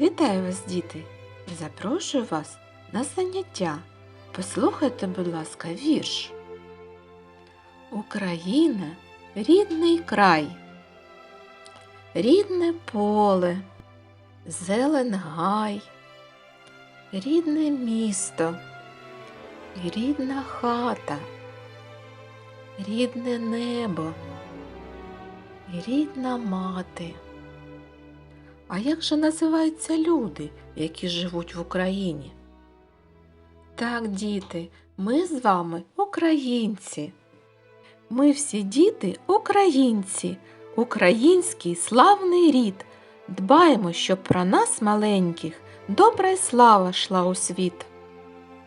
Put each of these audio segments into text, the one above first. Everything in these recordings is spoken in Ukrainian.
Вітаю вас, діти! Запрошую вас на заняття. Послухайте, будь ласка, вірш. Україна рідний край, рідне поле, зелен гай, рідне місто, рідна хата, рідне небо, рідна мати. А як же називаються люди, які живуть в Україні? Так, діти, ми з вами українці. Ми всі діти українці, український славний рід. Дбаємо, щоб про нас маленьких добра й слава йшла у світ.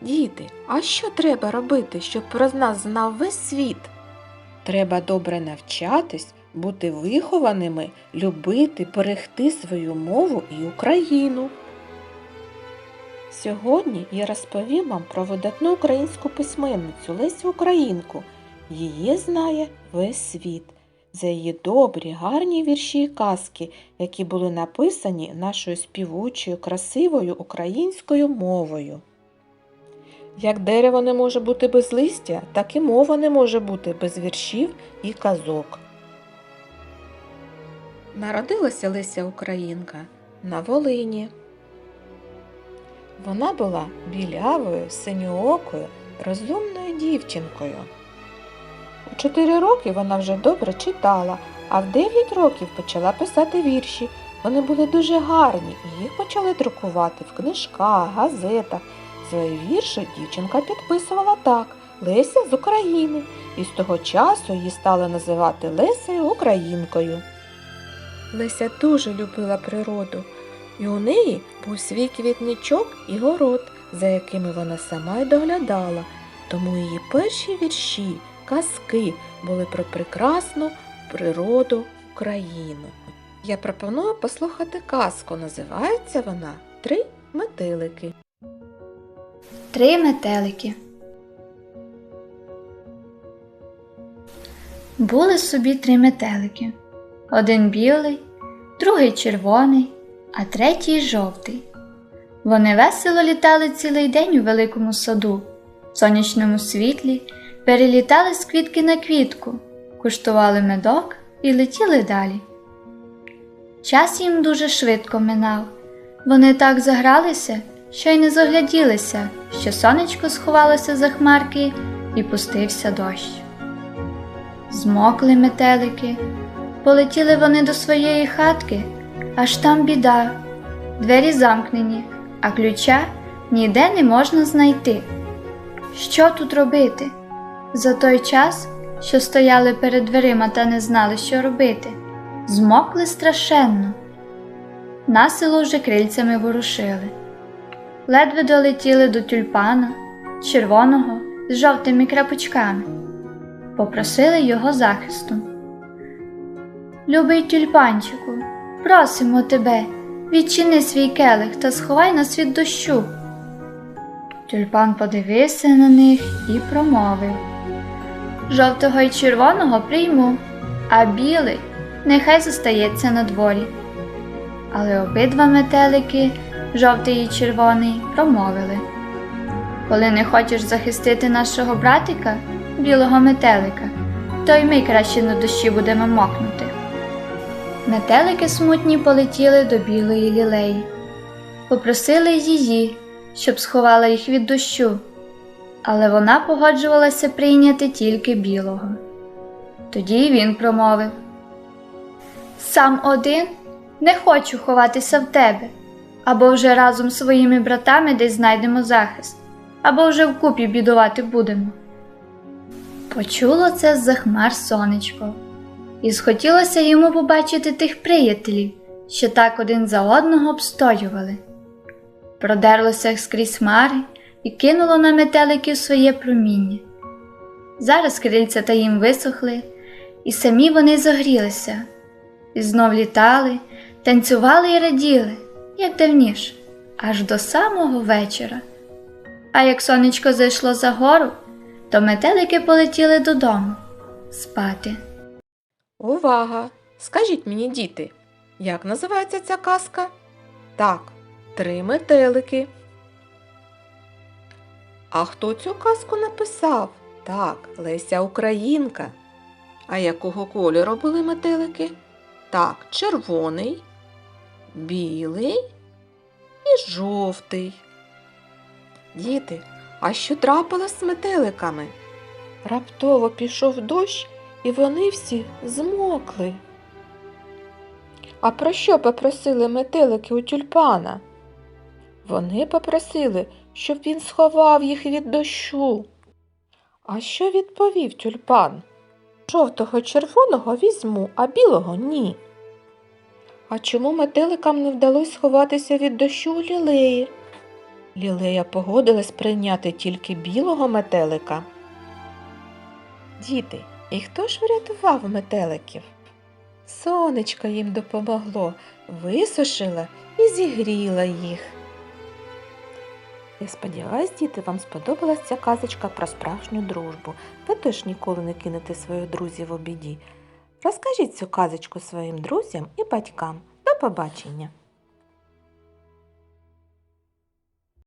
Діти, а що треба робити, щоб про нас знав весь світ? Треба добре навчатись, бути вихованими, любити, берегти свою мову і Україну. Сьогодні я розповім вам про видатну українську письменницю Лесю Українку. Її знає весь світ за її добрі, гарні вірші і казки, які були написані нашою співучою, красивою українською мовою. Як дерево не може бути без листя, так і мова не може бути без віршів і казок. Народилася Леся Українка на Волині. Вона була білявою, синьоокою, розумною дівчинкою. У чотири роки вона вже добре читала, а в дев'ять років почала писати вірші. Вони були дуже гарні, і їх почали друкувати в книжках, газетах. Свої вірші дівчинка підписувала так Леся з України, і з того часу її стали називати Лесею Українкою. Леся дуже любила природу, і у неї був свій квітничок і город, за якими вона сама й доглядала, тому її перші вірші, казки були про прекрасну природу України. Я пропоную послухати казку. Називається вона Три метелики. Три метелики. Були собі три метелики. Один білий, другий червоний, а третій жовтий. Вони весело літали цілий день у великому саду, в сонячному світлі, перелітали з квітки на квітку, куштували медок і летіли далі. Час їм дуже швидко минав. Вони так загралися, що й не загляділися, що сонечко сховалося за хмарки і пустився дощ. Змокли метелики, полетіли вони до своєї хатки, аж там біда. Двері замкнені, а ключа ніде не можна знайти. Що тут робити? За той час, що стояли перед дверима та не знали, що робити, змокли страшенно. Насело вже крильцями ворушили. Ледве долетіли до тюльпана, червоного з жовтими крапочками, попросили його захисту. Любий тюльпанчику, просимо тебе, відчини свій келих та сховай нас від дощу. Тюльпан подивився на них і промовив Жовтого й червоного прийму, а білий нехай зостається на дворі. Але обидва метелики, жовтий і червоний, промовили Коли не хочеш захистити нашого братика, білого метелика, то й ми краще на дощі будемо мокнути. Метелики смутні полетіли до білої лілеї, попросили її, щоб сховала їх від дощу, але вона погоджувалася прийняти тільки білого. Тоді він промовив Сам один не хочу ховатися в тебе, або вже разом з своїми братами десь знайдемо захист, або вже вкупі бідувати будемо. Почуло це з-за сонечко, і схотілося йому побачити тих приятелів, що так один за одного обстоювали. Продерлося скрізь хмари і кинуло на метеликів своє проміння. Зараз крильця та їм висохли, і самі вони загрілися, і знов літали, танцювали і раділи, як давніше, аж до самого вечора. А як сонечко зайшло за гору, то метелики полетіли додому спати. Увага! Скажіть мені, діти, як називається ця казка? Так, три метелики. А хто цю казку написав? Так, Леся Українка. А якого кольору були метелики? Так, червоний, білий і жовтий. Діти, а що трапилось з метеликами? Раптово пішов дощ, і вони всі змокли. А про що попросили метелики у тюльпана? Вони попросили, щоб він сховав їх від дощу. А що відповів тюльпан? Жовтого червоного візьму, а білого ні. А чому метеликам не вдалося сховатися від дощу у лілеї? Лілея погодилась прийняти тільки білого метелика. Діти, і хто ж врятував метеликів? Сонечко їм допомогло, висушило і зігріло їх. Я сподіваюсь, діти, вам сподобалась ця казочка про справжню дружбу. Ви теж ніколи не кинете своїх друзів у біді. Розкажіть цю казочку своїм друзям і батькам. До побачення!